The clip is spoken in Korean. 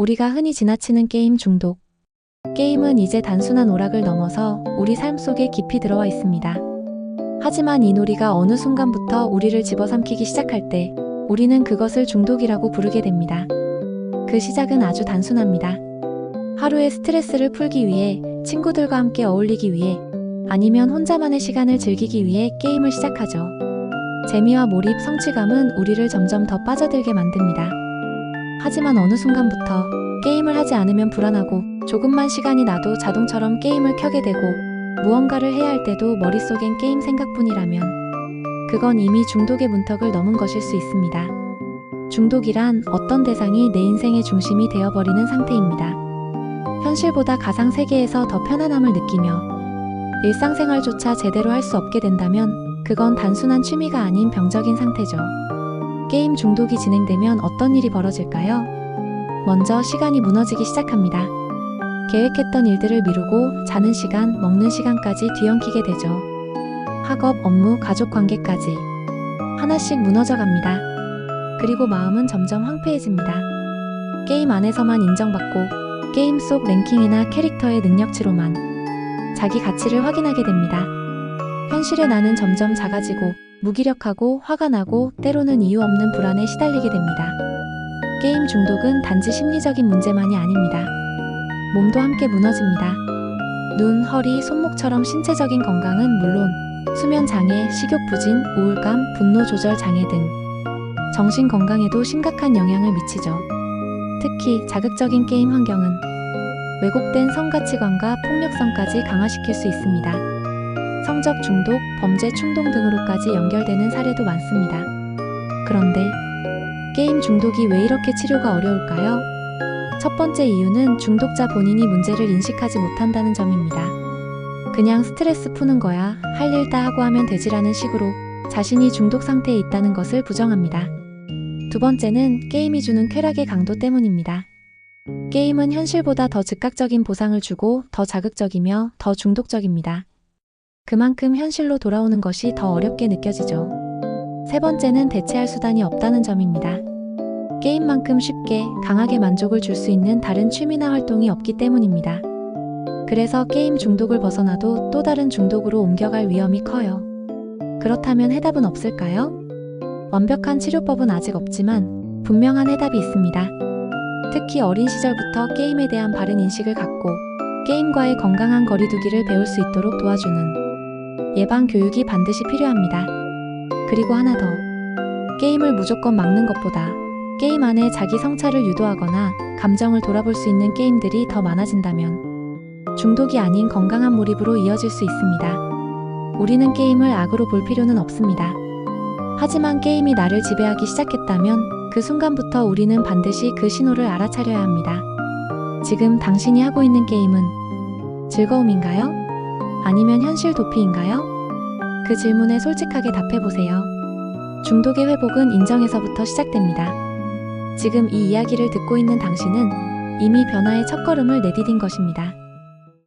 우리가 흔히 지나치는 게임 중독. 게임은 이제 단순한 오락을 넘어서 우리 삶 속에 깊이 들어와 있습니다. 하지만 이 놀이가 어느 순간부터 우리를 집어삼키기 시작할 때 우리는 그것을 중독이라고 부르게 됩니다. 그 시작은 아주 단순합니다. 하루의 스트레스를 풀기 위해 친구들과 함께 어울리기 위해 아니면 혼자만의 시간을 즐기기 위해 게임을 시작하죠. 재미와 몰입, 성취감은 우리를 점점 더 빠져들게 만듭니다. 하지만 어느 순간부터 게임을 하지 않으면 불안하고 조금만 시간이 나도 자동처럼 게임을 켜게 되고 무언가를 해야 할 때도 머릿속엔 게임 생각뿐이라면 그건 이미 중독의 문턱을 넘은 것일 수 있습니다. 중독이란 어떤 대상이 내 인생의 중심이 되어버리는 상태입니다. 현실보다 가상 세계에서 더 편안함을 느끼며 일상생활조차 제대로 할 수 없게 된다면 그건 단순한 취미가 아닌 병적인 상태죠. 게임 중독이 진행되면 어떤 일이 벌어질까요? 먼저 시간이 무너지기 시작합니다. 계획했던 일들을 미루고 자는 시간, 먹는 시간까지 뒤엉키게 되죠. 학업, 업무, 가족 관계까지 하나씩 무너져 갑니다. 그리고 마음은 점점 황폐해집니다. 게임 안에서만 인정받고 게임 속 랭킹이나 캐릭터의 능력치로만 자기 가치를 확인하게 됩니다. 현실의 나는 점점 작아지고 무기력하고 화가 나고 때로는 이유 없는 불안에 시달리게 됩니다. 게임 중독은 단지 심리적인 문제만이 아닙니다. 몸도 함께 무너집니다. 눈, 허리, 손목처럼 신체적인 건강은 물론 수면 장애, 식욕 부진, 우울감, 분노 조절 장애 등 정신 건강에도 심각한 영향을 미치죠. 특히 자극적인 게임 환경은 왜곡된 성가치관과 폭력성까지 강화시킬 수 있습니다. 성적 중독, 범죄 충동 등으로까지 연결되는 사례도 많습니다. 그런데 게임 중독이 왜 이렇게 치료가 어려울까요? 첫 번째 이유는 중독자 본인이 문제를 인식하지 못한다는 점입니다. 그냥 스트레스 푸는 거야, 할 일 다 하고 하면 되지라는 식으로 자신이 중독 상태에 있다는 것을 부정합니다. 두 번째는 게임이 주는 쾌락의 강도 때문입니다. 게임은 현실보다 더 즉각적인 보상을 주고 더 자극적이며 더 중독적입니다. 그만큼 현실로 돌아오는 것이 더 어렵게 느껴지죠. 세 번째는 대체할 수단이 없다는 점입니다. 게임만큼 쉽게 강하게 만족을 줄 수 있는 다른 취미나 활동이 없기 때문입니다. 그래서 게임 중독을 벗어나도 또 다른 중독으로 옮겨갈 위험이 커요. 그렇다면 해답은 없을까요? 완벽한 치료법은 아직 없지만 분명한 해답이 있습니다. 특히 어린 시절부터 게임에 대한 바른 인식을 갖고 게임과의 건강한 거리두기를 배울 수 있도록 도와주는 예방 교육이 반드시 필요합니다. 그리고 하나 더. 게임을 무조건 막는 것보다 게임 안에 자기 성찰을 유도하거나 감정을 돌아볼 수 있는 게임들이 더 많아진다면 중독이 아닌 건강한 몰입으로 이어질 수 있습니다. 우리는 게임을 악으로 볼 필요는 없습니다. 하지만 게임이 나를 지배하기 시작했다면 그 순간부터 우리는 반드시 그 신호를 알아차려야 합니다. 지금 당신이 하고 있는 게임은 즐거움인가요? 아니면 현실 도피인가요? 그 질문에 솔직하게 답해보세요. 중독의 회복은 인정에서부터 시작됩니다. 지금 이 이야기를 듣고 있는 당신은 이미 변화의 첫걸음을 내디딘 것입니다.